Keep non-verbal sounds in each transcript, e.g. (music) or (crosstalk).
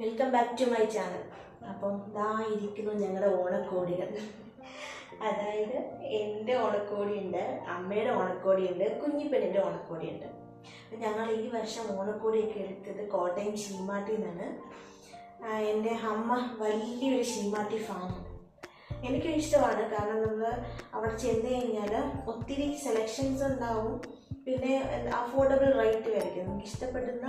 Welcome back to my channel അപ്പം ഇതാ ഇരിക്കുന്നു ഞങ്ങളുടെ ഓണക്കോടികൾ. അതായത് എന്റെ ഓണക്കോടിയുണ്ട് അമ്മയുടെ ഓണക്കോടിയുണ്ട് കുഞ്ഞിപ്പെണ്ണിന്റെ ഓണക്കോടിയുണ്ട്. ഞങ്ങൾ ഈ വർഷം ഓണക്കോടിയൊക്കെ എടുത്തത് കോട്ടയം ശീമാട്ടിൽ നിന്നാണ് എന്റെ അമ്മ വലിയൊരു ശീമാട്ടി ഫാമാണ് എനിക്കും ഇഷ്ടമാണ്. കാരണം നമ്മൾ അവിടെ ചെന്ന് കഴിഞ്ഞാൽ ഒത്തിരി സെലക്ഷൻസ് ഉണ്ടാവും. പിന്നെ അഫോർഡബിൾ റേറ്റ് ആയിരിക്കും നമുക്ക് ഇഷ്ടപ്പെടുന്ന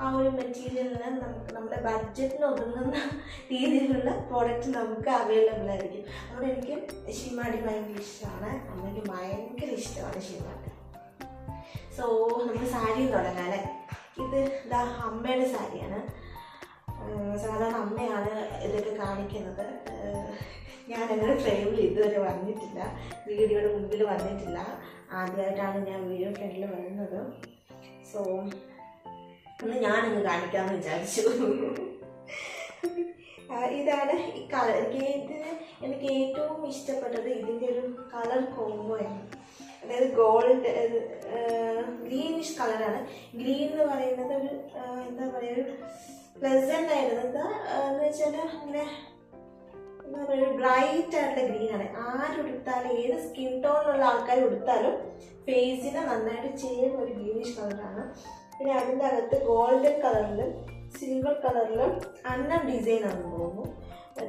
ആ ഒരു മെറ്റീരിയലിന് നമുക്ക് നമ്മുടെ ബഡ്ജറ്റിന് ഒതുങ്ങുന്ന (laughs) രീതിയിലുള്ള പ്രോഡക്റ്റ് നമുക്ക് അവൈലബിൾ ആയിരിക്കും. അതുകൊണ്ട് എനിക്ക് ഷിമാടി ഭയങ്കര ഇഷ്ടമാണ്. അമ്മയ്ക്ക് ഭയങ്കര ഇഷ്ടമാണ് ഷിമാടി. സോ നമ്മൾ സാരി തുടങ്ങാം ഇത് ഇതാ അമ്മയുടെ സാരിയാണ് സാധാരണ അമ്മയാണ് ഇതൊക്കെ കാണിക്കുന്നത്. ഞാൻ അങ്ങനെ ഫ്രെയിമിൽ ഇതുവരെ വന്നിട്ടില്ല. വീഡിയോയുടെ മുമ്പിൽ വന്നിട്ടില്ല. ആദ്യമായിട്ടാണ് ഞാൻ വീഡിയോ ഫ്രണ്ടിൽ വരുന്നത് സോ ഒന്ന് ഞാനങ്ങ് കാണിക്കാമെന്ന് വിചാരിച്ചു. ഇതാണ് ഈ കളർ. ഇതിന് എനിക്ക് ഏറ്റവും ഇഷ്ടപ്പെട്ടത് ഇതിന്റെ ഒരു കളർ കോമ്പോയാണ് അതായത് ഗോൾഡ് ഗ്രീനിഷ് കളറാണ് ഗ്രീൻ എന്ന് പറയുന്നത് ഒരു എന്താ പറയുക ഒരു പ്ലസന്റ് ആയിരുന്നു. എന്താ ആ, എന്ന് വെച്ചാൽ അങ്ങനെ എന്താ പറയുക ബ്രൈറ്റ് ആയിട്ടുള്ള ഗ്രീനാണ് ആരുടുത്താലും ഏത് സ്കിൻ ടോണിലുള്ള ആൾക്കാർ ഉടുത്താലും ഫേസിനെ നന്നായിട്ട് ചെയ്യുന്ന ഒരു ഗ്രീനിഷ് കളറാണ് പിന്നെ അതിന്റെ അകത്ത് ഗോൾഡൻ കളറിലും സിൽവർ കളറിൽ അന്നം ഡിസൈൻ ആണെന്ന് തോന്നുന്നു.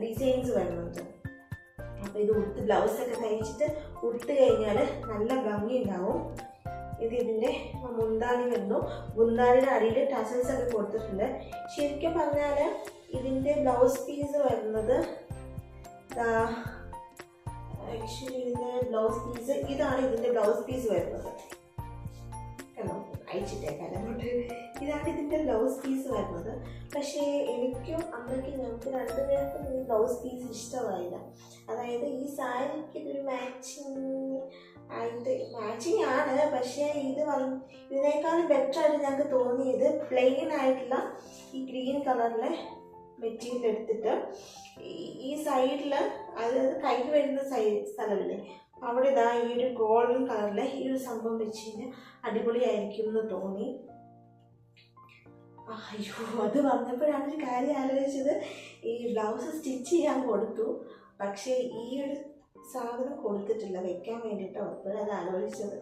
ഡിസൈൻസ് വരുന്നുണ്ട്. അപ്പോൾ ഇത് ഉടുത്ത് ബ്ലൗസൊക്കെ തയ്ച്ചിട്ട് ഉടുത്ത് കഴിഞ്ഞാൽ നല്ല ഭംഗി ഉണ്ടാവും ഇത് ഇതിന്റെ മുന്താണി വരുന്നു. മുന്താണിയുടെ അടിയിൽ ടസൽസ് ഒക്കെ കൊടുത്തിട്ടുണ്ട്. ശരിക്കും പറഞ്ഞാൽ ഇതിന്റെ ബ്ലൗസ് പീസ് വരുന്നത് ആക്ച്വലി ഇതിന്റെ ബ്ലൗസ് പീസ് ഇതാണ് ഇതിന്റെ ബ്ലൗസ് പീസ് വരുന്നത്. അയച്ചിട്ടേക്കാം അങ്ങോട്ട് ഇതാണ് ഇതിന്റെ ബ്ലൗസ് പീസ് വരുന്നത്. പക്ഷേ എനിക്കും അമ്മയ്ക്കും ഞങ്ങൾക്ക് രണ്ടുപേർക്കും ഈ ബ്ലൗസ് പീസ് ഇഷ്ടമായില്ല. അതായത് ഈ സാരിക്ക് ഇതൊരു മാച്ചിങ് ആയിട്ട് മാച്ചിങ് ആണ് പക്ഷേ ഇത് വന്ന് ഇതിനേക്കാളും ബെറ്റർ ആയിട്ട് ഞങ്ങൾക്ക് തോന്നിയത് പ്ലെയിൻ ആയിട്ടുള്ള ഈ ഗ്രീൻ കളറിലെ മെറ്റീരിയൽ എടുത്തിട്ട് ഈ സൈഡിൽ അതായത് കൈ വരുന്ന സൈ സ്ഥലമില്ലേ? അവിടെ ഇതാ ഈ ഒരു ഗോൾഡൻ കളറിലെ ഈ ഒരു സംഭവം വെച്ച് കഴിഞ്ഞാൽ അടിപൊളിയായിരിക്കും എന്ന് തോന്നി. അയ്യോ അത് വന്നപ്പോഴാണ് ഒരു കാര്യം ആലോചിച്ചത്. ഈ ബ്ലൗസ് സ്റ്റിച്ച് ചെയ്യാൻ കൊടുത്തു. പക്ഷേ ഈ ഒരു സാധനം കൊടുത്തിട്ടില്ല. വെക്കാൻ വേണ്ടിയിട്ടോ അപ്പോഴത് ആലോചിച്ചത്.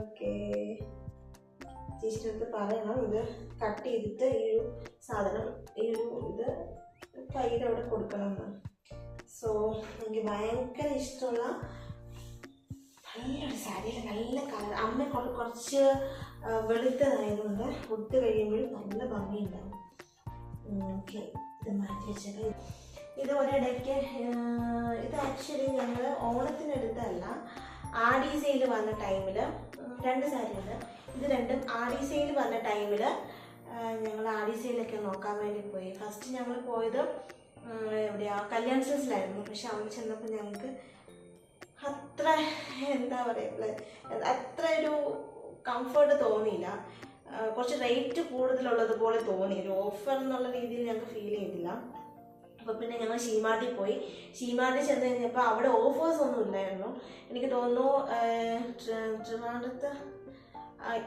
ഓക്കെ. ചേച്ചിയുടെ അടുത്ത് പറയണം. ഇത് കട്ട് ചെയ്തിട്ട് ഈ ഒരു സാധനം ഈ ഒരു ഇത് കയ്യിലവിടെ കൊടുക്കണം എന്ന് സോ എനിക്ക് ഭയങ്കര ഇഷ്ടമുള്ള നല്ലൊരു സാരിയിൽ നല്ല കളർ. അമ്മ കുറ- കുറച്ച് വെളുത്തതായതുകൊണ്ട് ഉടുത്ത് കഴിയുമ്പോഴും നല്ല ഭംഗിയുണ്ടാവും. ഓക്കെ. ഇത് മാറ്റി വെച്ചത് ഇത് ഒരിടയ്ക്ക് ഇത് ആക്ച്വലി ഞങ്ങൾ ഓണത്തിനെടുത്തല്ല ആടി സെയിൽ വന്ന ടൈമിൽ രണ്ട് സാരിയുണ്ട്. ഇത് രണ്ടും ആടി സെയിൽ വന്ന ടൈമിൽ ഞങ്ങൾ ആടി സെയിലൊക്കെ നോക്കാൻ വേണ്ടി പോയി. ഫസ്റ്റ് ഞങ്ങൾ പോയത് എവിടെയാ? കല്യാൺ സിൽസിലായിരുന്നു. പക്ഷെ അവിടെ ചെന്നപ്പോൾ ഞങ്ങൾക്ക് അത്ര എന്താ പറയുക അത്ര ഒരു കംഫർട്ട് തോന്നിയില്ല. കുറച്ച് റേറ്റ് കൂടുതലുള്ളത് പോലെ തോന്നി. ഒരു ഓഫർ എന്നുള്ള രീതിയിൽ ഞങ്ങൾക്ക് ഫീൽ ചെയ്തില്ല. അപ്പോൾ പിന്നെ ഞങ്ങൾ ഷീമാർട്ടിൽ പോയി. ഷീമാർട്ടിൽ ചെന്ന് കഴിഞ്ഞപ്പോൾ അവിടെ ഓഫേഴ്സ് ഒന്നും ഇല്ലായിരുന്നു. എനിക്ക് തോന്നുന്നു ട്രിവാൻഡ്രത്ത്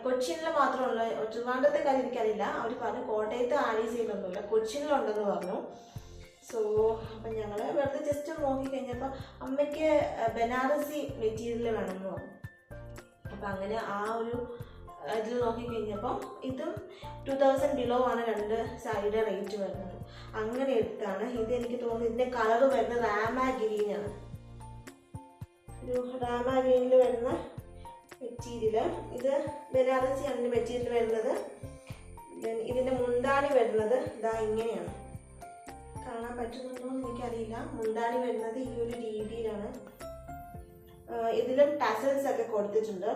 കൊച്ചിനിൽ മാത്രമുള്ള ട്രിവാൻഡ്രത്തെ കാര്യം എനിക്കറിയില്ല. അവർ പറഞ്ഞു കോട്ടയത്ത് ആലീസയിലൊന്നുമില്ല കൊച്ചിനിലുണ്ടെന്ന് പറഞ്ഞു. സോ അപ്പം ഞങ്ങൾ വെറുതെ ജസ്റ്റ് നോക്കി കഴിഞ്ഞപ്പോൾ അമ്മയ്ക്ക് ബനാറസി മെറ്റീരിയൽ വേണമെന്ന് പറഞ്ഞു. അപ്പം അങ്ങനെ ആ ഒരു ഇതിൽ നോക്കിക്കഴിഞ്ഞപ്പം ഇതും ടു തൗസൻഡ് ബിലോ ആണ് രണ്ട് സാരിയുടെ റേറ്റ് വരുന്നത്. അങ്ങനെ എടുത്താണ്. ഇത് എനിക്ക് തോന്നുന്നു ഇതിന്റെ കളർ വരുന്നത് റാമാ ഗ്രീനാണ് ഒരു റാമാ ഗ്രീനിൽ വരുന്ന മെറ്റീരിയൽ ഇത് ബനാറസി ആണ് മെറ്റീരിയൽ വരുന്നത്. ഇതിന്റെ മുന്താണി വരുന്നത്. ഇതാ ഇങ്ങനെയാണ്. കാണാൻ പറ്റുന്നുണ്ടോ എന്ന് എനിക്കറിയില്ല. മുന്താണി വരുന്നത് ഈ ഒരു രീതിയിലാണ്. ഇതിലും ടസൽസ് ഒക്കെ കൊടുത്തിട്ടുണ്ട്.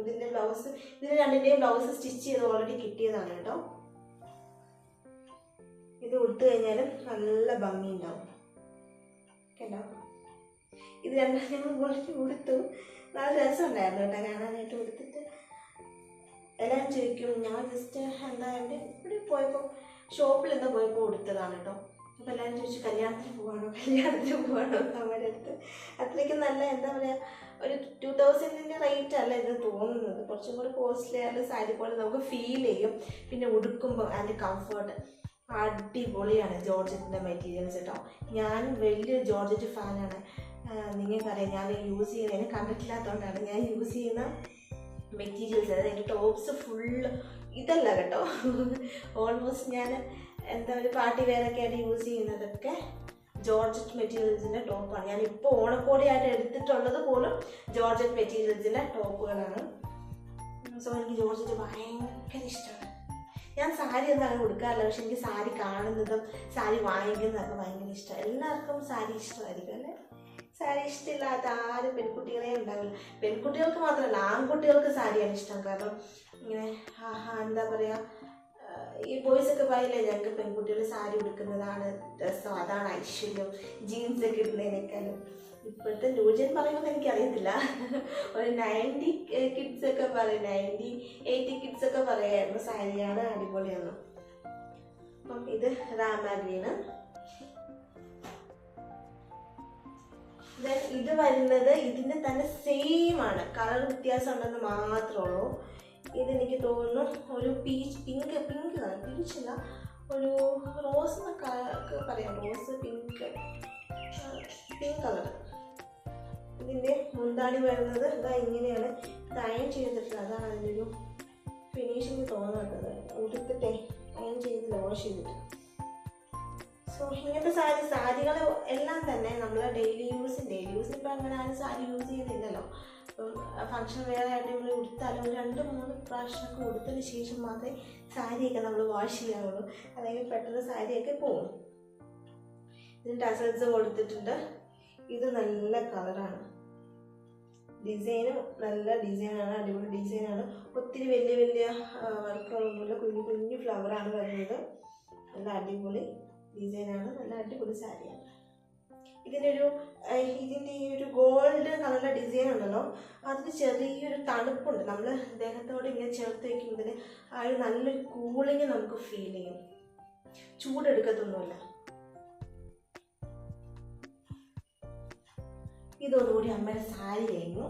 ഇതിന്റെ ബ്ലൗസ് ഇതിന് രണ്ടിന്റെയും ബ്ലൗസ് സ്റ്റിച്ച് ചെയ്ത് ഓൾറെഡി കിട്ടിയതാണ് കേട്ടോ. ഇത് ഉടുത്തു കഴിഞ്ഞാലും നല്ല ഭംഗി ഉണ്ടാവും കേട്ടോ? ഇത് രണ്ടാം ഞങ്ങൾ കുറച്ച് ഉടുത്തു. നല്ല രസമുണ്ടായിരുന്നു കേട്ടോ കാണാനായിട്ട് ഉടുത്തിട്ട്. എല്ലാവരും ചോദിക്കും ഞാൻ ജസ്റ്റ് എന്താ ഇവിടെ പോയപ്പോൾ ഷോപ്പിൽ എന്താ പോയപ്പോൾ ഉടുത്തതാണ് കേട്ടോ. അപ്പോൾ എല്ലാവരും ചോദിച്ചു കല്യാണത്തിന് പോവാണോ? കല്യാണത്തിന് പോവാണോ? അവരടുത്ത് അവരുടെ അടുത്ത്. അത്രയ്ക്ക് നല്ല എന്താ പറയുക ഒരു ടു തൗസൻഡിന്റെ റേറ്റ് അല്ല ഇത് തോന്നുന്നത്. കുറച്ചും കൂടി കോസ്റ്റ്ലി ആയ സാരി പോലെ നമുക്ക് ഫീൽ ചെയ്യും. പിന്നെ ഉടുക്കുമ്പോൾ അതിന്റെ കംഫർട്ട് അടിപൊളിയാണ് ജോർജറ്റിന്റെ മെറ്റീരിയൽസ് കേട്ടോ. ഞാനും വലിയ ജോർജറ്റ് ഫാനാണ് നിങ്ങൾക്കറിയാം ഞാൻ യൂസ് ചെയ്യുന്നതിന് കണ്ടിട്ടില്ലാത്തതുകൊണ്ടാണ് ഞാൻ യൂസ് ചെയ്യുന്ന മെറ്റീരിയൽസ് അതായത് എന്റെ ടോപ്സ് ഫുള്ള് ഇതല്ല കേട്ടോ. (laughs) ഓൾമോസ്റ്റ് ഞാൻ എന്താ ഒരു പാർട്ടി വെയറൊക്കെ ആയിട്ട് യൂസ് ചെയ്യുന്നതൊക്കെ ജോർജറ്റ് മെറ്റീരിയൽസിന്റെ ടോപ്പാണ് ഞാൻ ഇപ്പോൾ ഓണക്കോടിയായിട്ട് എടുത്തിട്ടുള്ളത് പോലും ജോർജറ്റ് മെറ്റീരിയൽസിന്റെ ടോപ്പുകളാണ് സോ എനിക്ക് ജോർജറ്റ് ഭയങ്കര ഇഷ്ടമാണ്. ഞാൻ സാരി ഒന്നും അങ്ങനെ കൊടുക്കാറില്ല പക്ഷെ എനിക്ക് സാരി കാണുന്നതും സാരി വാങ്ങിക്കുന്നതൊക്കെ ഭയങ്കര ഇഷ്ടമാണ്. എല്ലാവർക്കും സാരി ഇഷ്ടമായിരിക്കും അല്ലേ? സാരി ഇഷ്ടമില്ലാത്ത ആരും പെൺകുട്ടികളെ ഉണ്ടാവില്ല. പെൺകുട്ടികൾക്ക് മാത്രമല്ല ആൺകുട്ടികൾക്ക് സാരിയാണ് ഇഷ്ടം. കാരണം ഇങ്ങനെ എന്താ പറയുക ഈ ബോയ്സ് ഒക്കെ പറയില്ലേ ഞങ്ങൾക്ക് പെൺകുട്ടികൾ സാരി ഉടുക്കുന്നതാണ് രസം അതാണ് ഐശ്വര്യം ജീൻസ് ഒക്കെ ഇടുന്നതിനേക്കാളും. ഇപ്പോഴത്തെ ന്യൂജൻ പറയുമെന്ന് എനിക്കറിയത്തില്ല. ഒരു നയന്റി കിഡ്സ് ഒക്കെ പറയും നയന്റി എയ്റ്റി കിഡ്സ് ഒക്കെ പറയായിരുന്നു സാരിയാണ് അടിപൊളിയെന്ന്. അപ്പം ഇത് റാമാഗ്രീന് ഗ്രീന് ഇത് വരുന്നത് ഇതിന്റെ തന്നെ സെയിം ആണ്. കളർ വ്യത്യാസം ഉണ്ടെന്ന് മാത്രമേ ഉള്ളൂ. ഇത് എനിക്ക് തോന്നുന്നു. ഒരു പീച്ച് പിങ്ക് പിങ്ക് ആണ് പീച്ച് അല്ല. ഒരു റോസ് എന്നൊക്കെ പറയാം. റോസ് പിങ്ക് പിങ്ക് കളർ ഇതിന്റെ മുന്താണി വരുന്നത് ഇതാ ഇങ്ങനെയാണ്. ഇത് അയൺ അതാണ് അതിന്റെ ഒരു ഫിനിഷിങ് തോന്നുന്നത് ഉടുത്തിട്ടേ അയൺ ചെയ്ത് വാഷ് ചെയ്തിട്ട്. സോ ഇങ്ങനത്തെ സാരി സാരികൾ എല്ലാം തന്നെ നമ്മൾ ഡെയിലി യൂസ് ഡെയിലി യൂസ് ഇപ്പം അങ്ങനെ ആരും സാരി യൂസ് ചെയ്യുന്നില്ലല്ലോ അപ്പം ഫങ്ഷൻ വേറെ ആയിട്ട് നമ്മൾ ഉടുത്താലും രണ്ട് മൂന്ന് പ്രാവശ്യമൊക്കെ ഉടുത്തതിന് ശേഷം മാത്രമേ സാരിയൊക്കെ നമ്മൾ വാഷ് ചെയ്യാറുള്ളൂ. അല്ലെങ്കിൽ പെട്ടെന്ന് സാരിയൊക്കെ പോകും. ഇതിന് ടസൽസ് കൊടുത്തിട്ടുണ്ട്. ഇത് നല്ല കളറാണ് ഡിസൈനും നല്ല ഡിസൈനാണ് അടിപൊളി ഡിസൈനാണ് ഒത്തിരി വലിയ വലിയ വർക്കുകളൊന്നുമില്ല കുഞ്ഞു കുഞ്ഞു ഫ്ലവറാണ് വരുന്നത്. നല്ല അടിപൊളി. ഡിസൈനാണ്. നല്ല അടിപൊളി സാരിയാണ്. ഇതിന്റെ ഒരു ഇതിന്റെ ഈ ഒരു ഗോൾഡ് കളറിലെ ഡിസൈൻ ഉണ്ടല്ലോ. അതിന് ചെറിയൊരു തണുപ്പുണ്ട്. നമ്മൾ ദേഹത്തോട് ഇങ്ങനെ ചേർത്ത് വയ്ക്കുമ്പോൾ ആ ഒരു നല്ലൊരു കൂളിങ് നമുക്ക് ഫീൽ ചെയ്യും. ചൂടെടുക്കത്തൊന്നുമില്ല. ഇതോടുകൂടി അമ്മയുടെ സാരി കഴിഞ്ഞു.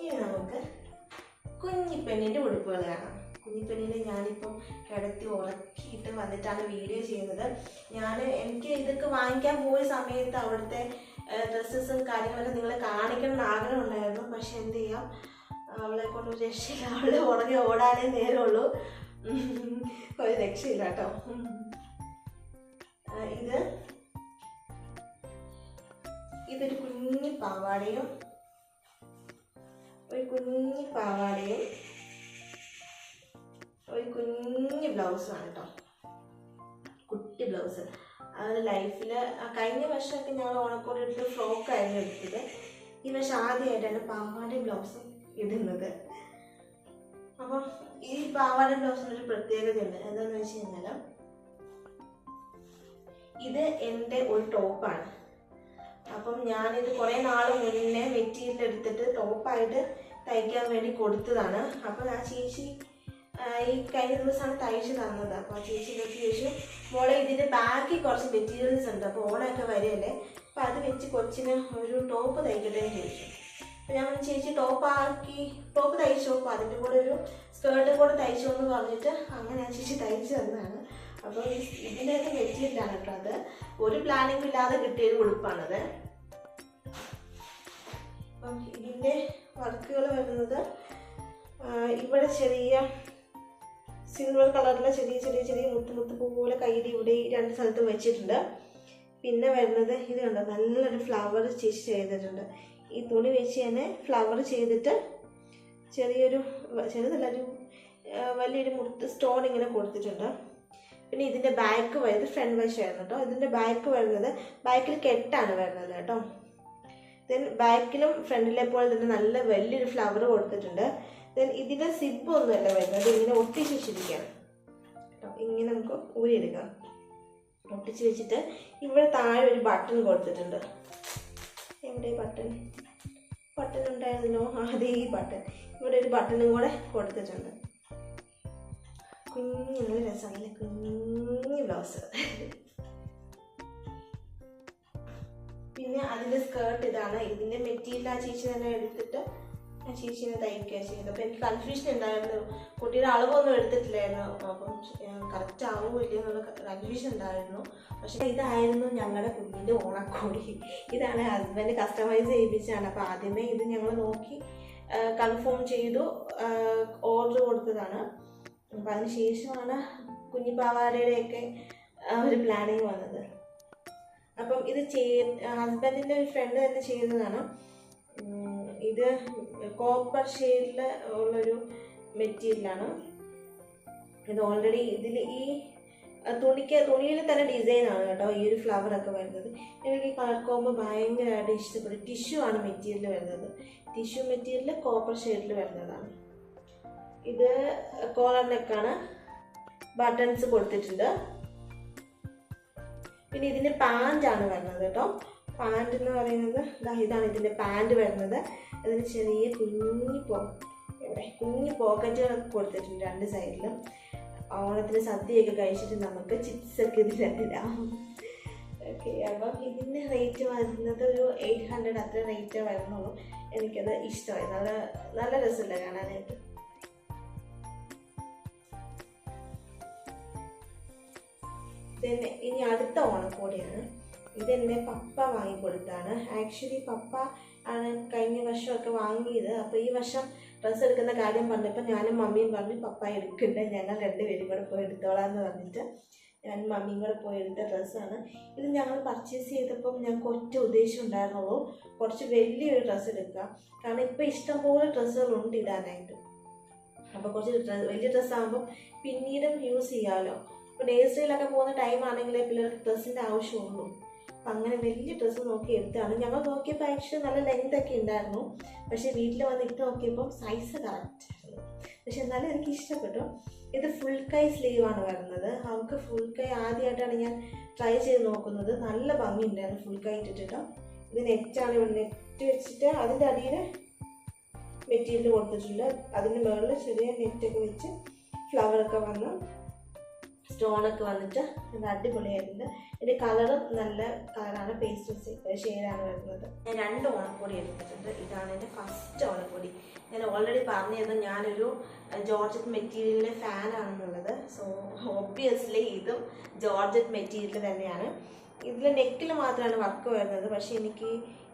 ഇനി നമുക്ക് കുഞ്ഞിപ്പെണ്ണിന്റെ ഉടുപ്പുകൾ കാണാം. കുഞ്ഞിപ്പെണ്ണിനെ ഞാനിപ്പം കിടത്തി ഉറക്കിയിട്ട് വന്നിട്ടാണ് വീഡിയോ ചെയ്യുന്നത്. ഞാൻ എനിക്ക് ഇതൊക്കെ വാങ്ങിക്കാൻ പോയ സമയത്ത് അവിടുത്തെ ഡ്രസ്സസും കാര്യങ്ങളൊക്കെ നിങ്ങളെ കാണിക്കണം ആഗ്രഹം ഉണ്ടായിരുന്നു. പക്ഷെ എന്ത് ചെയ്യാം? അവളെ കൊണ്ട് രക്ഷയില്ല. അവളെ ഉടനെ ഓടാനേ നേരമുള്ളൂ. ഒരു രക്ഷയില്ല കേട്ടോ. ഇത് ഇതൊരു കുഞ്ഞു പാവാടയും ഒരു കുഞ്ഞു പാവാടയും ഒരു കുഞ്ഞു ബ്ലൗസാണ് കേട്ടോ കുട്ടി ബ്ലൗസ് അത് ലൈഫിൽ കഴിഞ്ഞ വർഷമൊക്കെ ഞങ്ങൾ ഓണക്കോട് എടുത്ത് ഫ്രോക്കായിരുന്നു എടുത്തത്. ഈ വർഷം ആദ്യമായിട്ടാണ് പാവാടി ബ്ലൗസ് ഇടുന്നത്. അപ്പം ഈ പാവാടി ബ്ലൗസിന് ഒരു പ്രത്യേകതയുണ്ട്. എന്താണെന്ന് വെച്ച് കഴിഞ്ഞാൽ ഇത് എന്റെ ഒരു ടോപ്പാണ് അപ്പം ഞാനിത് കുറേ നാൾ മുന്നേ മെറ്റീരിയൽ എടുത്തിട്ട് ടോപ്പായിട്ട് തയ്ക്കാൻ വേണ്ടി കൊടുത്തതാണ്. അപ്പം ആ ചേച്ചി ഈ കഴിഞ്ഞ ദിവസമാണ് തയ്ച്ച് തന്നത്. അപ്പോൾ ആ ചേച്ചി ഇതൊക്കെ ചോദിച്ചു മോളെ ഇതിന്റെ ബാക്കിൽ കുറച്ച് മെറ്റീരിയൽസ് ഉണ്ട്. അപ്പോൾ ഓണമൊക്കെ വരികയല്ലേ? അപ്പോൾ അത് വെച്ച് കൊച്ചിന് ഒരു ടോപ്പ് തയ്ക്കട്ടെ എന്ന് ചോദിച്ചു. അപ്പോൾ ഞാൻ ചേച്ചി ടോപ്പ് ആക്കി ടോപ്പ് തയ്ച്ചു? അപ്പോൾ അതിന്റെ കൂടെ ഒരു സ്കേർട്ടും കൂടെ തയ്ച്ചു എന്ന് പറഞ്ഞിട്ട് അങ്ങനെ ഞാൻ ചേച്ചി തയ്ച്ചു തന്നതാണ്. അപ്പോൾ ഇതിന്റെ ഒക്കെ മെറ്റീരിയലാണ് കേട്ടോ അത്. ഒരു പ്ലാനിങ് ഇല്ലാതെ കിട്ടിയൊരു ഉടുപ്പാണത് അപ്പം ഇതിന്റെ വർക്കുകൾ വരുന്നത് ഇവിടെ ചെറിയ സിൽവർ കളറിലെ ചെറിയ ചെറിയ ചെറിയ മുത്തു മുത്ത് പോലെ കയ്യിൽ ഇവിടെ ഈ രണ്ട് സ്ഥലത്തും വെച്ചിട്ടുണ്ട്. പിന്നെ വരുന്നത് ഇത് കണ്ടോ? നല്ലൊരു ഫ്ലവർ സ്റ്റിച്ച് ചെയ്തിട്ടുണ്ട്. ഈ തുണി വെച്ച് തന്നെ ഫ്ലവർ ചെയ്തിട്ട് ചെറിയൊരു ചെറുതല്ല ഒരു വലിയൊരു മുത്ത് സ്റ്റോൺ ഇങ്ങനെ കൊടുത്തിട്ടുണ്ട്. പിന്നെ ഇതിന്റെ ബാക്ക് വരുന്നത് ഫ്രണ്ട് വശമായിരുന്നു കേട്ടോ. ഇതിന്റെ ബാക്ക് വരുന്നത് ബാക്കിൽ കെട്ടാണ് വരുന്നത് കേട്ടോ. ദെൻ ബാക്കിലും ഫ്രണ്ടിലെ പോലെ തന്നെ നല്ല വലിയൊരു ഫ്ലവർ കൊടുത്തിട്ടുണ്ട്. ദെൻ സിബ് ഒന്നുമല്ല വരുന്നത്. ഇങ്ങനെ ഒട്ടിച്ച് വെച്ചിരിക്കുകയാണ്. ഇങ്ങനെ നമുക്ക് ഊരിയെടുക്കാം. ഒട്ടിച്ച് വെച്ചിട്ട് ഇവിടെ താഴെ ഒരു ബട്ടൺ കൊടുത്തിട്ടുണ്ട്. എവിടെ ബട്ടൺ ബട്ടൺ ഉണ്ടായിരുന്നല്ലോ. അതേ ഈ ബട്ടൺ ഇവിടെ ഒരു ബട്ടണും കൂടെ കൊടുത്തിട്ടുണ്ട്. കുഞ്ഞു രസമല്ല കുഞ്ഞു ബ്ലൗസ് പിന്നെ അതിന്റെ സ്കേർട്ട് ഇതാണ്. ഇതിന്റെ മെറ്റീരിയൽ ആ ചേച്ചി തന്നെ എടുത്തിട്ട് ചേച്ചിനെ തയ്ക്കുക ചെയ്തത് അപ്പോൾ എനിക്ക് കൺഫ്യൂഷൻ ഉണ്ടായിരുന്നു. കുട്ടിയുടെ അളവൊന്നും എടുത്തിട്ടില്ലായിരുന്നു. അപ്പം കറക്റ്റ് ആവുമോ ഇല്ലയോ എന്നുള്ള കൺഫ്യൂഷൻ ഉണ്ടായിരുന്നു. പക്ഷേ ഇതായിരുന്നു ഞങ്ങളുടെ കുഞ്ഞിന്റെ ഓണക്കോടി. ഇതാണ് ഹസ്ബൻഡ് കസ്റ്റമൈസ് ചെയ്യിപ്പിച്ചാണ് അപ്പോൾ ആദ്യമേ ഇത് ഞങ്ങൾ നോക്കി കൺഫേം ചെയ്തു ഓർഡർ കൊടുത്തതാണ്. അപ്പം അതിന് ശേഷമാണ് ഒരു പ്ലാനിങ് വന്നത്. അപ്പം ഇത് ചെയ് ഹസ്ബൻഡിന്റെ ഒരു ഫ്രണ്ട് തന്നെ ചെയ്യുന്നതാണ്. ഇത് കോപ്പർ ഷെയ്ഡിൽ ഉള്ളൊരു മെറ്റീരിയലാണ് ഇത് ഓൾറെഡി ഇതിൽ ഈ തുണിക്ക് തുണിയിൽ തന്നെ ഡിസൈൻ ആണ് കേട്ടോ ഈ ഒരു ഫ്ലവർ ഒക്കെ വരുന്നത്. എനിക്ക് കളർ കോമ്പ് ഭയങ്കരമായിട്ട് ഇഷ്ടപ്പെട്ടു. ടിഷ്യൂ ആണ് മെറ്റീരിയൽ വരുന്നത്. ടിഷ്യൂ മെറ്റീരിയൽ കോപ്പർ ഷെയ്ഡിൽ വരുന്നതാണ്. ഇത് കോളർ നെക്കാണ് ബട്ടൺസ് കൊടുത്തിട്ടുണ്ട്. പിന്നെ ഇതിന്റെ പാന്റാണ് വരുന്നത് കേട്ടോ. പാന്റ് എന്ന് പറയുന്നത് ഇതാണ് ഇതിന്റെ പാന്റ് വരുന്നത്. അതിന് ചെറിയ കുഞ്ഞു പോ ഇവിടെ കുഞ്ഞു പോക്കറ്റുകളൊക്കെ കൊടുത്തിട്ടുണ്ട് രണ്ട് സൈഡിലും ഓണത്തിന് സദ്യയൊക്കെ കഴിച്ചിട്ട് നമുക്ക് ചിപ്സ് ഒക്കെ ഇതിലിടാം ഓക്കെ അപ്പം ഇതിന്റെ റേറ്റ് വരുന്നത് ഒരു എയ്റ്റ് ഹൺഡ്രഡ് അത്ര റേറ്റ് വരുന്നുള്ളൂ. എനിക്കത് ഇഷ്ടമായി. നല്ല നല്ല രസമില്ല കാണാനായിട്ട്. പിന്നെ ഇനി അടുത്ത ഓണക്കോടിയാണ്. ഇതെന്നെ പപ്പ വാങ്ങിക്കൊടുത്താണ്. ആക്ച്വലി പപ്പ ആണ് കഴിഞ്ഞ വർഷമൊക്കെ വാങ്ങിയത്. അപ്പോൾ ഈ വർഷം ഡ്രസ്സ് എടുക്കുന്ന കാര്യം പറഞ്ഞപ്പോൾ ഞാനും മമ്മിയും പറഞ്ഞു പപ്പ എടുക്കണ്ട. ഞങ്ങൾ രണ്ടുപേരും കൂടെ പോയി എടുത്തോളാം എന്ന് പറഞ്ഞിട്ട് ഞാൻ മമ്മിയും കൂടെ പോയി എടുത്ത ഡ്രസ്സാണ് ഇത് ഞങ്ങൾ പർച്ചേസ് ചെയ്തപ്പം ഞങ്ങൾക്ക് ഒറ്റ ഉദ്ദേശം ഉണ്ടായിരുന്നുള്ളൂ കുറച്ച് വലിയൊരു ഡ്രസ്സ് എടുക്കുക കാരണം ഇപ്പോൾ ഇഷ്ടംപോലെ ഡ്രസ്സുകളുണ്ട് ഇടാനായിട്ട്. അപ്പോൾ കുറച്ച് ഡ്രസ് വലിയ ഡ്രസ്സാകുമ്പോൾ പിന്നീടും യൂസ് ചെയ്യാമല്ലോ ഇപ്പോൾ സ്റ്റൈലൊക്കെ പോകുന്ന ടൈം ആണെങ്കിലേ പിള്ളേർക്ക് ഡ്രസ്സിന്റെ ആവശ്യമുള്ളൂ. അപ്പം അങ്ങനെ വലിയ ഡ്രസ്സ് നോക്കി എടുത്താണ്. ഞങ്ങൾ നോക്കിയപ്പോൾ ആക്ച്വലി നല്ല ലെങ്ത് ഒക്കെ ഉണ്ടായിരുന്നു. പക്ഷേ വീട്ടിൽ വന്നിട്ട് നോക്കിയപ്പോൾ സൈസ് കറക്റ്റ് ആയിരുന്നു. പക്ഷെ എന്നാലും എനിക്ക് ഇഷ്ടപ്പെട്ടു. ഇത് ഫുൾ കൈ സ്ലീവ് ആണ് വരുന്നത്. നമുക്ക് ഫുൾ കൈ ആദ്യമായിട്ടാണ് ഞാൻ ട്രൈ ചെയ്ത് നോക്കുന്നത്. നല്ല ഭംഗി ഉണ്ടായിരുന്നു ഫുൾ കൈ ഇട്ടിട്ട് ഇത് നെറ്റാണ് ഇവിടെ നെറ്റ് വെച്ചിട്ട് അതിന്റെ അടിയിൽ മെറ്റീരിയൽ കൊടുത്തിട്ടുണ്ട്. അതിന്റെ മുകളിൽ ചെറിയ നെറ്റൊക്കെ വെച്ച് ഫ്ലവറൊക്കെ വന്ന് സ്റ്റോണൊക്കെ വന്നിട്ട് നല്ല അടിപൊളിയായിട്ടുണ്ട്. ഇതിന്റെ കളറും നല്ല കളറാണ് പേസ്റ്റ് ഷെയ്ഡാണ് വരുന്നത്. ഞാൻ രണ്ട് ഓണപ്പൊടി എടുത്തിട്ടുണ്ട്. ഇതാണ് എന്റെ ഫസ്റ്റ് ഓണപ്പൊടി. ഞാൻ ഓൾറെഡി പറഞ്ഞത് ഞാനൊരു ജോർജറ്റ് മെറ്റീരിയലിന്റെ ഫാനാണെന്നുള്ളത് സോ ഓബിയസ്ലി ഇതും ജോർജറ്റ് മെറ്റീരിയൽ തന്നെയാണ്. ഇതിൽ നെക്കിൽ മാത്രമാണ് വർക്ക് വരുന്നത്. പക്ഷേ എനിക്ക്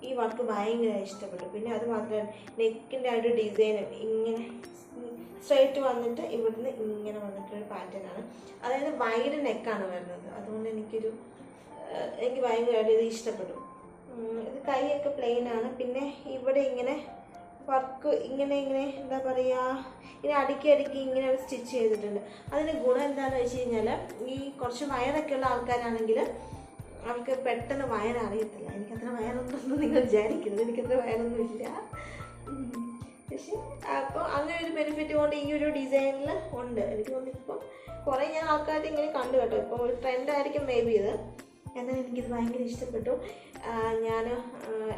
ഈ വർക്ക് ഭയങ്കര ഇഷ്ടപ്പെട്ടു. പിന്നെ അത് മാത്രമല്ല നെക്കിന്റെ ആ ഒരു ഡിസൈൻ ഇങ്ങനെ സ്ട്രൈറ്റ് വന്നിട്ട് ഇവിടുന്ന് ഇങ്ങനെ വന്നിട്ടൊരു പാറ്റേൺ ആണ്. അതായത് വൈഡ് നെക്കാണ് വരുന്നത്. അതുകൊണ്ട് എനിക്കൊരു എനിക്ക് ഭയങ്കരമായിട്ട് ഇത് ഇഷ്ടപ്പെട്ടു. ഇത് കൈയൊക്കെ പ്ലെയിൻ ആണ്. പിന്നെ ഇവിടെ ഇങ്ങനെ വർക്ക് ഇങ്ങനെ ഇങ്ങനെ എന്താ പറയുക ഇങ്ങനെ അടുക്കി അടുക്കി ഇങ്ങനെ ഒരു സ്റ്റിച്ച് ചെയ്തിട്ടുണ്ട്. അതിന് ഗുണം എന്താണെന്ന് വെച്ച് കഴിഞ്ഞാൽ ഈ കുറച്ച് വയറൊക്കെ ഉള്ള ആൾക്കാരാണെങ്കിൽ അവർക്ക് പെട്ടെന്ന് വയന അറിയത്തില്ല. എനിക്കത്ര വയറൊന്നും നിങ്ങൾ വിചാരിക്കുന്നത് എനിക്കത്ര വയറൊന്നും ഇല്ല പക്ഷേ അപ്പോൾ അങ്ങനെ ഒരു ബെനിഫിറ്റ് കൊണ്ട് ഈ ഒരു ഡിസൈനിൽ ഉണ്ട്. എനിക്ക് തോന്നുന്നു ഇപ്പം കുറേ ഞാൻ ആൾക്കാർ ഇങ്ങനെ കണ്ടു കേട്ടോ. ഇപ്പോൾ ഒരു ട്രെൻഡായിരിക്കും മേ ബി ഇത്. എന്നാലും എനിക്കിത് ഭയങ്കര ഇഷ്ടപ്പെട്ടു. ഞാൻ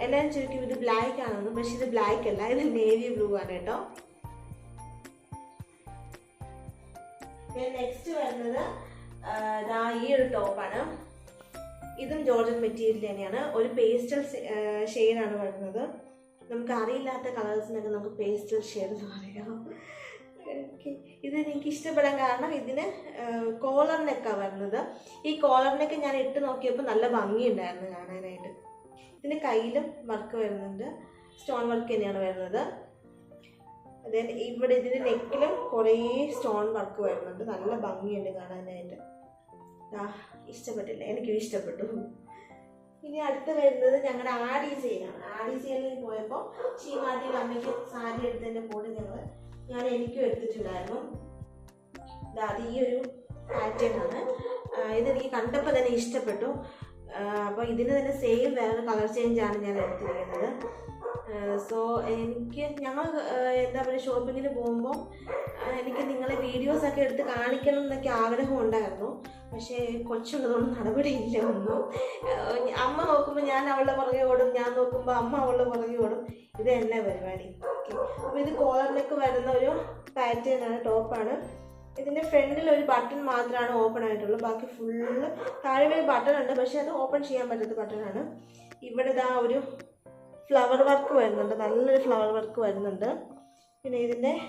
എല്ലാവരും ചോദിക്കും ഇത് ബ്ലാക്ക് ആണെന്ന്. പക്ഷെ ഇത് ബ്ലാക്ക് അല്ല. ഇത് നേവി ബ്ലൂ ആണ് കേട്ടോ. നെക്സ്റ്റ് വരുന്നത് ഈ ഒരു ടോപ്പാണ് ഇതും ജോർജൻ മെറ്റീരിയൽ തന്നെയാണ്. ഒരു പേസ്റ്റൽ ഷെയ്ഡാണ് വരുന്നത്. നമുക്ക് അറിയില്ലാത്ത കളേഴ്സിനൊക്കെ നമുക്ക് പേസ്റ്റൽ ഷെയ്ഡ് എന്ന് പറയാം. ഓക്കെ ഇത് എനിക്ക് ഇഷ്ടപ്പെടാൻ കാരണം ഇതിന് കോളർ വരുന്നത്. ഈ കോളർ ഞാൻ ഇട്ട് നോക്കിയപ്പോൾ നല്ല ഭംഗിയുണ്ടായിരുന്നു കാണാനായിട്ട്. ഇതിന് കയ്യിലും വർക്ക് വരുന്നുണ്ട്. സ്റ്റോൺ വർക്ക് തന്നെയാണ് വരുന്നത്. അതായത് ഇവിടെ ഇതിന്റെ നെക്കിലും കുറേ സ്റ്റോൺ വർക്ക് വരുന്നുണ്ട്. നല്ല ഭംഗിയുണ്ട് കാണാനായിട്ട്. ഇഷ്ടപ്പെട്ടില്ല. എനിക്കും ഇഷ്ടപ്പെട്ടു. ഇനി അടുത്ത് വരുന്നത് ഞങ്ങളുടെ ആർ ഡി സിയിലാണ് ആർ ഡി സിയിൽ പോയപ്പോൾ ഷീമാട്ടിയുടെ അമ്മയ്ക്ക് സാരി എടുത്തതിന്റെ കൂടെ ഞങ്ങൾ ഞാൻ എനിക്കും എടുത്തിട്ടുണ്ടായിരുന്നു. അത് ഈ ഒരു പാറ്റേൺ ആണ്. ഇതെനിക്ക് കണ്ടപ്പോൾ തന്നെ ഇഷ്ടപ്പെട്ടു. അപ്പോൾ ഇതിന് തന്നെ സെയിം വേറെ കളർ ചേഞ്ചാണ് ഞാൻ എടുത്തിരിക്കുന്നത്. സോ എനിക്ക് ഞങ്ങൾ എന്താ പറയുക ഷോപ്പിങ്ങിന് പോകുമ്പോൾ എനിക്ക് നിങ്ങളെ വീഡിയോസൊക്കെ എടുത്ത് കാണിക്കണം എന്നൊക്കെ ആഗ്രഹം ഉണ്ടായിരുന്നു. പക്ഷേ കൊച്ചുള്ളതുകൊണ്ട് നടപടിയില്ല ഒന്നും. അമ്മ നോക്കുമ്പോൾ ഞാൻ അവളുടെ പുറകെ ഓടും ഞാൻ നോക്കുമ്പോൾ അമ്മ അവളുടെ പുറകെ ഓടും. ഇത് തന്നെ പരിപാടി. അപ്പോൾ ഇത് കോളറിലേക്ക് വരുന്ന ഒരു പാറ്റേൺ ആണ് ടോപ്പാണ് ഇതിന്റെ ഫ്രണ്ടിൽ ഒരു ബട്ടൺ മാത്രമാണ് ഓപ്പൺ ആയിട്ടുള്ളൂ. ബാക്കി ഫുള്ള് താഴെ ഒരു ബട്ടൺ ഉണ്ട് പക്ഷേ അത് ഓപ്പൺ ചെയ്യാൻ പറ്റാത്ത ബട്ടണാണ് ഇവിടെ ഇതാ ഒരു ഫ്ലവർ വർക്ക് വരുന്നുണ്ട്. നല്ലൊരു ഫ്ലവർ വർക്ക് വരുന്നുണ്ട്. പിന്നെ ഇതിന്റെ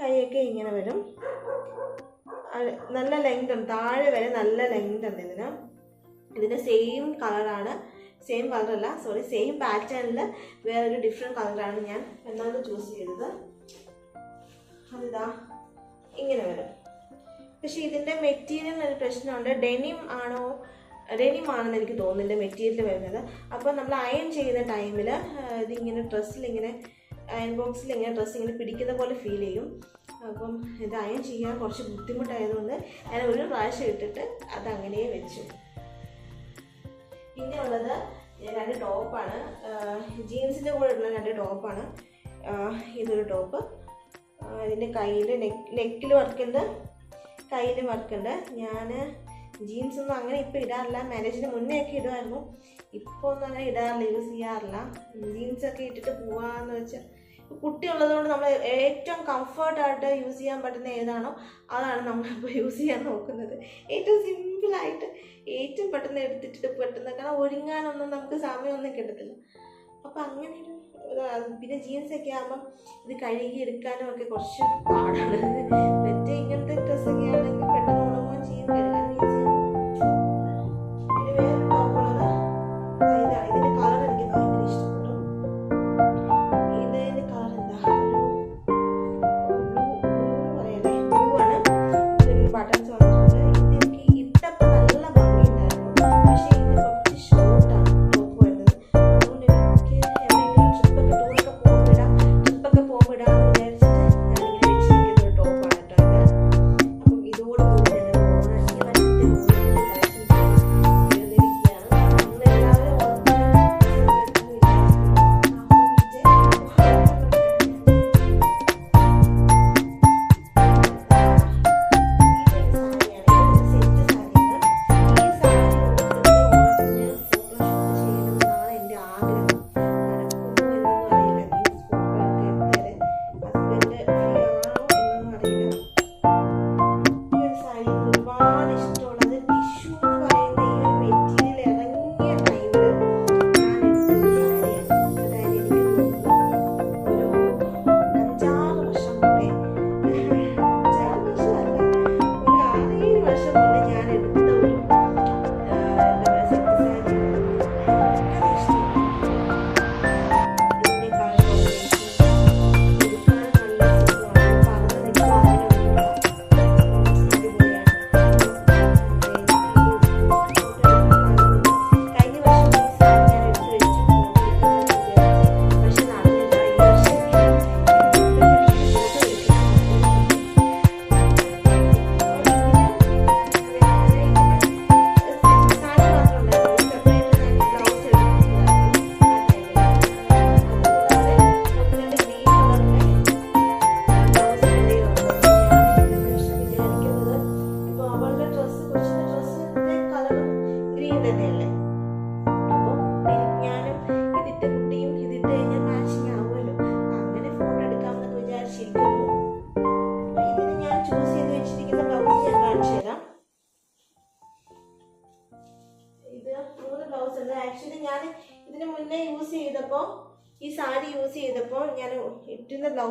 കൈയൊക്കെ ഇങ്ങനെ വരും. നല്ല ലെങ്ത് ഉണ്ട് താഴെ വരെ നല്ല ലെങ്ത് ഉണ്ട് ഇതിന്. ഇതിന്റെ സെയിം കളറാണ് സെയിം കളറല്ല സോറി സെയിം പാറ്റേണിൽ വേറൊരു ഡിഫറെന്റ് കളറാണ് ഞാൻ എന്നാണ് ചൂസ് ചെയ്തത്. അതിതാ ഇങ്ങനെ വരും. പക്ഷേ ഇതിന്റെ മെറ്റീരിയലിന് ഒരു പ്രശ്നമുണ്ട്. ഡെനിം ആണോ ഡെനിം ആണെന്ന് എനിക്ക് തോന്നുന്നില്ല മെറ്റീരിയൽ വരുന്നത്. അപ്പോൾ നമ്മൾ അയൺ ചെയ്യുന്ന ടൈമിൽ ഇതിങ്ങനെ ഡ്രസ്സിൽ ഇങ്ങനെ അയൺ ബോക്സിൽ ഇങ്ങനെ ഡ്രസ്സ് ഇങ്ങനെ പിടിക്കുന്ന പോലെ ഫീൽ ചെയ്യും. അപ്പം ഇത് അയൺ ചെയ്യാൻ കുറച്ച് ബുദ്ധിമുട്ടായതുകൊണ്ട് ഞാൻ ഒരു പ്രാവശ്യം ഇട്ടിട്ട് അത് അങ്ങനെ വെച്ചു പിന്നെ ഉള്ളത് രണ്ട് ടോപ്പാണ് ജീൻസിന്റെ കൂടെ ഉള്ള രണ്ട് ടോപ്പാണ് ഇതൊരു ടോപ്പ് ഇതിന്റെ കയ്യിൽ നെക്ക് നെക്കിൽ വർക്കുണ്ട് കയ്യിൽ വർക്കുണ്ട് ഞാൻ ജീൻസ് ഒന്നും അങ്ങനെ ഇപ്പോൾ ഇടാറില്ല. മാരേജിന് മുന്നേ ഒക്കെ ഇടുമായിരുന്നു. ഇപ്പോൾ ഒന്നും അങ്ങനെ ഇടാറില്ല യൂസ് ചെയ്യാറില്ല. ജീൻസൊക്കെ ഇട്ടിട്ട് പോവാന്ന് വെച്ചാൽ കുട്ടി ഉള്ളതുകൊണ്ട് നമ്മൾ ഏറ്റവും കംഫർട്ടായിട്ട് യൂസ് ചെയ്യാൻ പറ്റുന്ന ഏതാണോ അതാണ് നമ്മളിപ്പോൾ യൂസ് ചെയ്യാൻ നോക്കുന്നത്. ഏറ്റവും സിമ്പിളായിട്ട് ഏറ്റവും പെട്ടെന്ന് എടുത്തിട്ട് പെട്ടെന്ന് കാരണം ഒരുങ്ങാനൊന്നും നമുക്ക് സമയമൊന്നും കിട്ടത്തില്ല. അപ്പോൾ അങ്ങനെ പിന്നെ ജീൻസ് ഒക്കെ ആകുമ്പം ഇത് കഴുകി എടുക്കാനും ഒക്കെ കുറച്ച് പാടാണ്. മറ്റേ ഇങ്ങനത്തെ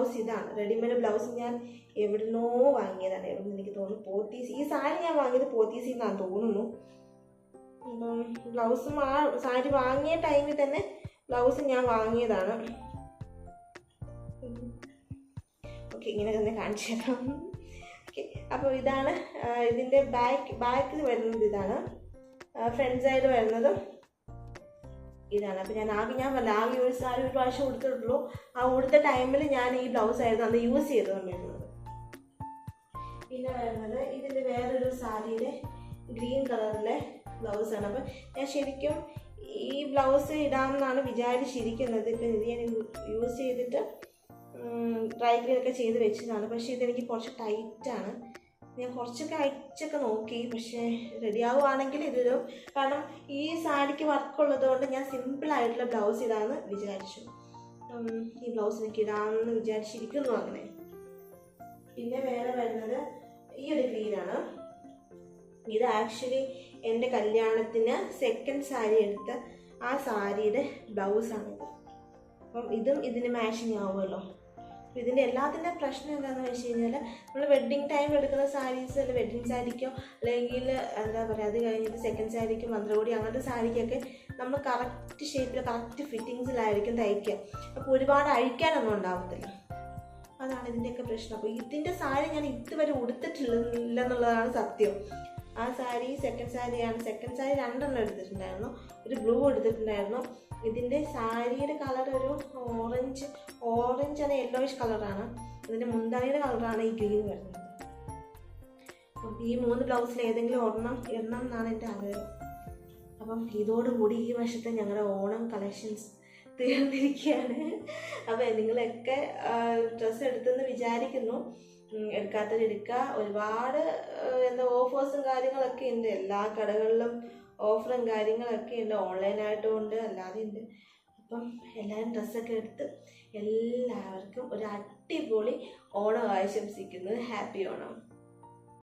ബ്ലൗസ് ഇതാണ്. റെഡിമെയ്ഡ് ബ്ലൗസ് ഞാൻ എവിടുന്നോ വാങ്ങിയതാണ്. എവിടുന്ന് എനിക്ക് തോന്നുന്നു പോത്തീസ്. ഈ സാരി ഞാൻ വാങ്ങിയത് പോത്തീസിൽ നിന്നാണ് തോന്നുന്നു. ബ്ലൗസും ആ സാരി വാങ്ങിയ ടൈമിൽ തന്നെ ബ്ലൗസ് ഞാൻ വാങ്ങിയതാണ്. ഓക്കെ ഇങ്ങനെ തന്നെ കാണിച്ചു തരാം. ഓക്കെ അപ്പോൾ ഇതാണ് ഇതിന്റെ ബാക്ക് ബാക്കിൽ വരുന്നത് ഇതാണ്. ഫ്രണ്ട് സൈഡ് വരുന്നത് ഇതാണ്. അപ്പോൾ ഞാൻ ആകെ ഞാൻ വല്ല ആകെ ഒരു സാരി ഒരു പ്രാവശ്യം ഉടുത്തിട്ടുള്ളൂ. ആ ഉടുത്ത ടൈമിൽ ഞാൻ ഈ ബ്ലൗസ് ആയിരുന്നു അന്ന് യൂസ് ചെയ്തുകൊണ്ടിരുന്നത് പിന്നെ വരുന്നത് ഇതിന്റെ വേറൊരു സാരിയിലെ ഗ്രീൻ കളറിലെ ബ്ലൗസാണ് അപ്പം ഞാൻ ശരിക്കും ഈ ബ്ലൗസ് ഇടാമെന്നാണ് വിചാരിച്ചിരിക്കുന്നത് ഇപ്പം ഇത് ഞാൻ യൂസ് ചെയ്തിട്ട് ഡ്രൈ ക്ലീൻ ഒക്കെ ചെയ്ത് വെച്ചതാണ്. പക്ഷേ ഇതെനിക്ക് കുറച്ച് ടൈറ്റാണ് ഞാൻ കുറച്ചൊക്കെ അയച്ചൊക്കെ നോക്കി പക്ഷേ റെഡി ആവുകയാണെങ്കിൽ ഇതൊരു കാരണം ഈ സാരിക്ക് വർക്ക് ഉള്ളതുകൊണ്ട് ഞാൻ സിമ്പിൾ ആയിട്ടുള്ള ബ്ലൗസ് ഇടാമെന്ന് വിചാരിച്ചു. ഈ ബ്ലൗസ് എനിക്ക് ഇടാമെന്ന് വിചാരിച്ചിരിക്കുന്നു അങ്ങനെ. പിന്നെ വേറെ വരുന്നത് ഈ ഒരു ഗ്രീനാണ് ഇത് ആക്ച്വലി എന്റെ കല്യാണത്തിന് സെക്കൻഡ് സാരി എടുത്ത ആ സാരിയുടെ ബ്ലൗസാണിത് അപ്പം ഇതും ഇതിന് മാച്ചിങ് ആവുമല്ലോ. ഇതിന്റെ എല്ലാത്തിന്റെ പ്രശ്നം എന്താണെന്ന് വെച്ച് കഴിഞ്ഞാൽ നമ്മൾ വെഡ്ഡിങ് ടൈം എടുക്കുന്ന സാരീസ് അല്ലെങ്കിൽ വെഡ്ഡിങ് സാരിക്കോ അല്ലെങ്കിൽ എന്താ പറയുക അത് കഴിഞ്ഞിട്ട് സെക്കൻഡ് സാരിക്ക് മന്ത്രകോടി അങ്ങനത്തെ സാരിക്കൊക്കെ നമ്മൾ കറക്റ്റ് ഷേപ്പിൽ കറക്റ്റ് ഫിറ്റിങ്സിലായിരിക്കും തയ്ക്കുക. അപ്പോൾ ഒരുപാട് അഴിക്കാനൊന്നും ഉണ്ടാവത്തില്ല. അതാണ് ഇതിന്റെയൊക്കെ പ്രശ്നം. അപ്പോൾ ഇതിന്റെ സാരി ഞാൻ ഇതുവരെ ഉടുത്തിട്ടില്ല എന്നുള്ളതാണ് സത്യം. ആ സാരി സെക്കൻഡ് സാരിയാണ്. സെക്കൻഡ് സാരി രണ്ടെണ്ണം എടുത്തിട്ടുണ്ടായിരുന്നു. ഒരു ബ്ലൂ എടുത്തിട്ടുണ്ടായിരുന്നു. ഇതിന്റെ സാരിയുടെ കളർ ഒരു ഓറഞ്ച് ഓറഞ്ച് ആണ് യെല്ലോയിഷ് കളറാണ് ഇതിന്റെ മുന്താണിയുടെ കളറാണ് ഈ ഗ്രീൻ വരുന്നത്. അപ്പം ഈ മൂന്ന് ബ്ലൗസിൽ ഏതെങ്കിലും ഒരെണ്ണം ഇടണം എന്നാണ് എന്റെ ആഗ്രഹം. അപ്പം ഇതോടുകൂടി ഈ വർഷത്തെ ഞങ്ങളുടെ ഓണം കളക്ഷൻസ് തീർന്നിരിക്കുകയാണ്. അപ്പം നിങ്ങളൊക്കെ ഡ്രസ്സ് എടുത്തെന്ന് വിചാരിക്കുന്നു. എടുക്കുക ഒരുപാട് എന്താ ഓഫേഴ്സും കാര്യങ്ങളൊക്കെ ഉണ്ട് എല്ലാ കടകളിലും ഓഫറും കാര്യങ്ങളൊക്കെ ഉണ്ട് ഓൺലൈനായിട്ടും ഉണ്ട് അല്ലാതെ ഉണ്ട് അപ്പം എല്ലാവരും ഡ്രസ്സൊക്കെ എടുത്ത് എല്ലാവർക്കും ഒരു അടിപൊളി ഓണം ആശംസിക്കുന്നു. ഹാപ്പി ഓണം.